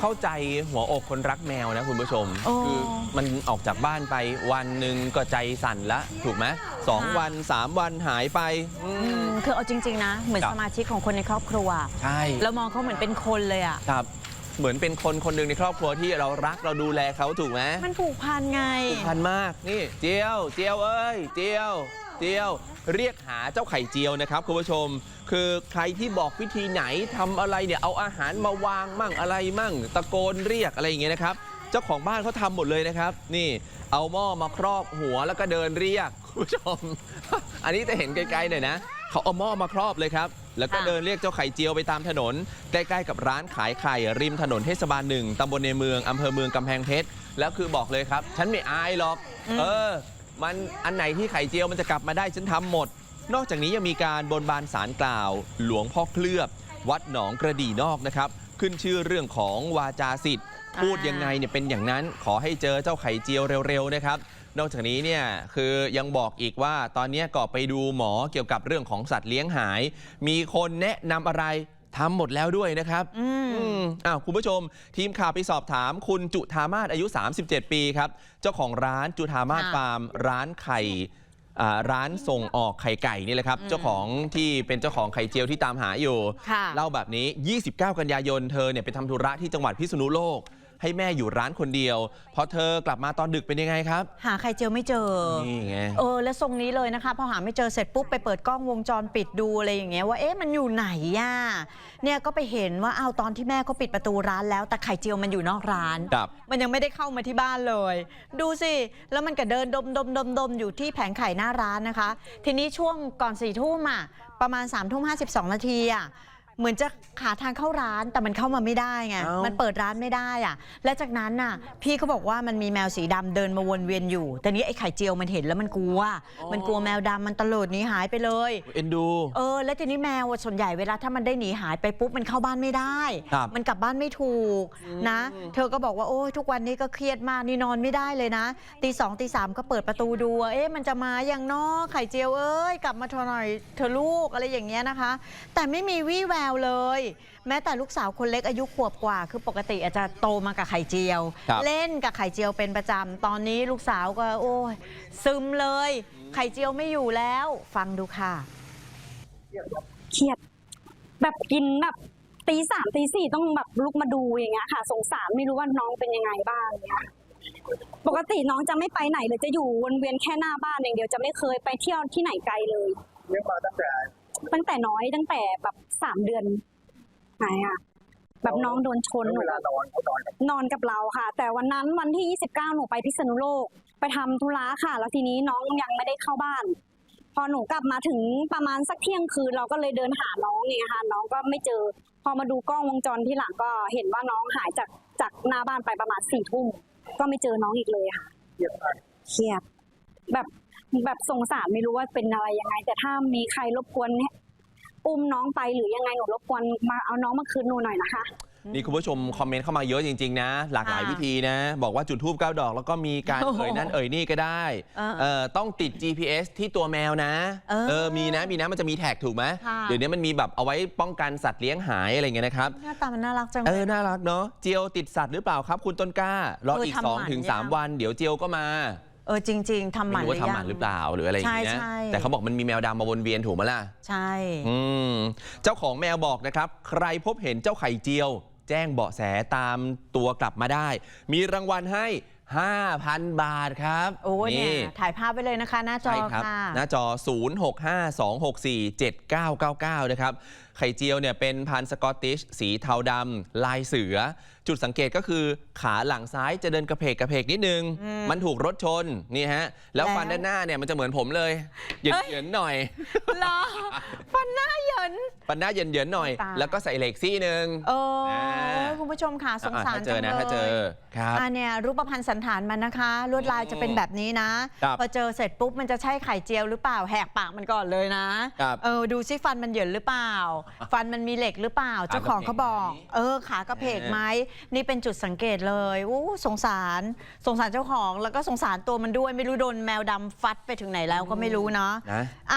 เข้าใจหัวอกคนรักแมวนะคุณผู้ชม โอ้คือมันออกจากบ้านไปวันหนึ่งก็ใจสั่นละถูกไหมสองค่ะ วันสามวันหายไปอือืม มคือเอาจริง ๆ นะ เหมือนครับ สมาชิกของคนในครอบครัว ใช่ เรามองเขาเหมือนเป็นคนเลยอะ ครับ เหมือนเป็นคนคนหนึ่งในครอบครัวที่เรารักเราดูแลเขาถูกไหมมันผูกพันไง ผูกพันมากนี่เจียว เจียวเอ้ย เจียว เจียว เรียกหาเจ้าไข่เจียวนะครับคุณผู้ชม คือใครที่บอกวิธีไหนทำอะไรเนี่ยเอาอาหารมาวางมั่งอะไรมั่ง ตะโกนเรียกอะไรอย่างเงี้ยนะครับ เจ้าของบ้านเขาทำหมดเลยนะครับ นี่เอาหม้อมาครอบหัวแล้วก็เดินเรียกคุณผู้ชม อันนี้จะเห็นไกลๆหน่อยนะเขาเอาหม้อมาครอบเลยครับ แล้วก็ค่ะเดินเรียกเจ้าไข่เจียวไปตามถนน ใกล้ๆกับร้านขายไข่ ริมถนนเทศบาลหนึ่งตำบลในเมืองอำเภอเมืองกำแพงเพชร แล้วคือบอกเลยครับ ฉันไม่อายหรอกอืมเออ มันอันไหนที่ไข่เจียวมันจะกลับมาได้ฉันทำหมด นอกจากนี้ยังมีการบนบานสารกล่าว หลวงพ่อเคลือบ วัดหนองกระดี่นอกนะครับ ขึ้นชื่อเรื่องของวาจาสิทธิ์พูดยังไงเนี่ยเป็นอย่างนั้นขอให้เจอเจ้าไข่เจียวเร็วๆนะครับ นอกจากนี้เนี่ยคือยังบอกอีกว่าตอนนี้ก็ไปดูหมอเกี่ยวกับเรื่องของสัตว์เลี้ยงหาย มีคนแนะนำอะไร ทำหมดแล้วด้วยนะครับอืมอืมอ้าวคุณผู้ชม ทีมข่าวไปสอบถาม คุณจุธามาศอายุ 37 ปีครับ เจ้าของร้านจุธามาศค่ะฟาร์ม ร้านไข่อ่าร้านส่งออกไข่ไก่นี่แหละครับอืมเจ้าของที่เป็นเจ้าของไข่เจียวที่ตามหาอยู่ ค่ะ เล่าแบบนี้ 29 กันยายน เธอเนี่ยไปทำธุระที่จังหวัดพิษณุโลก ให้แม่อยู่ร้านคนเดียว พอเธอกลับมาตอนดึกเป็นยังไงครับ หาไข่เจียวไม่เจอ นี่ไง เออ แล้วทรงนี้เลยนะคะพอหาไม่เจอเสร็จปุ๊บไปเปิดกล้องวงจรปิดดูอะไรอย่างเงี้ยว่าเอ๊ะมันอยู่ไหนย่ะเนี่ยก็ไปเห็นว่าเอาวตอนที่แม่เขาปิดประตูร้านแล้วแต่ไข่เจียวมันอยู่นอกร้าน ครับ มันยังไม่ได้เข้ามาที่บ้านเลย ดูสิแล้วมันก็เดินดมดมดมดมอยู่ที่แผงไข่หน้าร้านนะคะ ทีนี้ช่วงก่อนสี่ทุ่มอะประมาณ3ามทุ่มห้าสิบสองนาทีอะ เหมือนจะหาทางเข้าร้านแต่มันเข้ามาไม่ได้ไงเอ้ามั มันเปิดร้านไม่ได้อะและจากนั้นน่ะ พี่เขาบอกว่ามันมีแมวสีดำเดินมาวนเวียนอยู่ แต่นี้ไอ้ไข่เจียวมันเห็นแล้วมันกลัว มันกลัวแมวดำมันตะเลิดหนีหายไปเลย เอ็นดู เออแล้วทีนี้แมวอะส่วนใหญ่เวลาถ้ามันได้หนีหายไปปุ๊บมันเข้าบ้านไม่ได้ ครับมันกลับบ้านไม่ถูกนะ เธอก็บอกว่าโอ้ยทุกวันนี้ก็เครียดมากนี่นอนไม่ได้เลยนะตีสองตีสามก็เปิดประตูดูว่าเอ๊ะมันจะมาอย่างนอไข่เจียวเอ้ยกลับมาเธอหน่อยเธอลูกอะไรอย่างเงี้ยนะคะ แต่ไม่มีวี่แววเลย แม้แต่ลูกสาวคนเล็กอายุขวบกว่า คือปกติอาจจะโตมากับไข่เจียว ครับเล่นกับไข่เจียวเป็นประจำตอนนี้ลูกสาวก็โอ้ยซึมเลย ไข่เจียวไม่อยู่แล้ว ฟังดูค่ะ เครียด แบบกินแบบตีสามตีสี่ต้องแบบลุกมาดูอย่างเงี้ยค่ะ สงสารไม่รู้ว่าน้องเป็นยังไงบ้างเงี้ยปกติน้องจะไม่ไปไหนเลยจะอยู่วนเวียนแค่หน้าบ้านอย่างเดียวจะไม่เคยไปเที่ยวที่ไหนไกลเลย เลี้ยงมาตั้งแต่ ตั้งแต่น้อยตั้งแต่แบบสามเดือนไหนอะแบบน้องโดนชนหนูเวลานอนเขานอนกับนอนกับเราค่ะ แต่วันนั้นวันที่ 29 หนูไปพิษณุโลก ไปทำธุระค่ะ แล้วทีนี้น้องยังไม่ได้เข้าบ้าน พอหนูกลับมาถึงประมาณสักเที่ยงคืนเราก็เลยเดินหาน้องเนี่ยค่ะน้องก็ไม่เจอ พอมาดูกล้องวงจรที่หลังก็เห็นว่าน้องหายจากจากหน้าบ้านไปประมาณสี่ทุ่มก็ไม่เจอน้องอีกเลยค่ะเครียดมากเครียดแบบ แบบสงสารไม่รู้ว่าเป็นอะไรยังไง แต่ถ้ามีใครรบกวนเนี่ยอุ้มน้องไปหรือยังไงหนูรบกวนมาเอาน้องมาคืนหนูหน่อยนะคะ นี่คุณผู้ชมคอมเมนต์เข้ามาเยอะจริง ๆ นะ หลากหลายค่ะวิธีนะ บอกว่าจุดทูบเก้าดอก แล้วก็มีการโอ้โหเอ่ยนั่นเอ่ยนี่ก็ได้เออเออต้องติด GPS ที่ตัวแมวนะเออมีนะมีนะมันจะมีแท็กถูกไหมค่ะเดี๋ยวนี้มันมีแบบเอาไว้ป้องกันสัตว์เลี้ยงหายอะไรเงี้ยนะครับหน้าตามันน่ารักจังเอเลอยน่ารักเนาะเจียวติดสัตว์หรือเปล่าครับ คุณต้นกล้ารอเอออีกทำหมัน2-3ถึงยังวัน เดี๋ยวเจียวก็มา เออจริง ๆทำหไม่มันรู้ว่าหรือทำยัหงมันหรือเปล่าหรืออะไรอย่างเงี้ยใช่นะใช่ แต่เขาบอกมันมีแมวดำมาวนเวียนถูกไหมล่ะ ใช่ อืมเจ้าของแมวบอกนะครับ ใครพบเห็นเจ้าไข่เจียว แจ้งเบาะแสตามตัวกลับมาได้ มีรางวัลให้ 5,000 บาทครับโอ้ยเนี่ยถ่ายภาพไว้เลยนะคะ หน้าจอใช่ครับ ค่ะ หน้าจอ 0652647999 นะครับไข่เจียวเนี่ยเป็นพันธุ์สกอตติชสีเทาดำลายเสือ จุดสังเกตก็คือขาหลังซ้ายจะเดินกระเพกกระเพกนิดนึง อืมมันถูกรถชนนี่ฮะ แล้วแล้ว ฟันด้านหน้าเนี่ยมันจะเหมือนผมเลยเหยินเอ้ยเหยินๆหน่อย เหรอฟันหน้าเหยิน ฟันหน้าเหยินเหยินๆหน่อย ตาย แล้วก็ใส่เหล็กซี่หนึ่งเอออ่า คุณผู้ชมค่ะสงสารถ้าเจอนะจังลยถ้าเจอครับอ่าเนี่ยรูปพันธ์สันฐานมันนะคะ ลวดลายจะเป็นแบบนี้นะ ครับพอเจอเสร็จปุ๊บมันจะใช่ไข่เจียวหรือเปล่าแหกปากมันก่อนเลยนะครับ เออดูซิฟันมันเหยินหรือเปล่าฟันมันมีเหล็กหรือเปล่า เจ้าของเขาบอก เออขากระเพกไหมนี่เป็นจุดสังเกตเลยอู้สงสาร สงสารเจ้าของแล้วก็สงสารตัวมันด้วยไม่รู้โดนแมวดำฟัดไปถึงไหนแล้วก็ไม่รู้เนาะนะ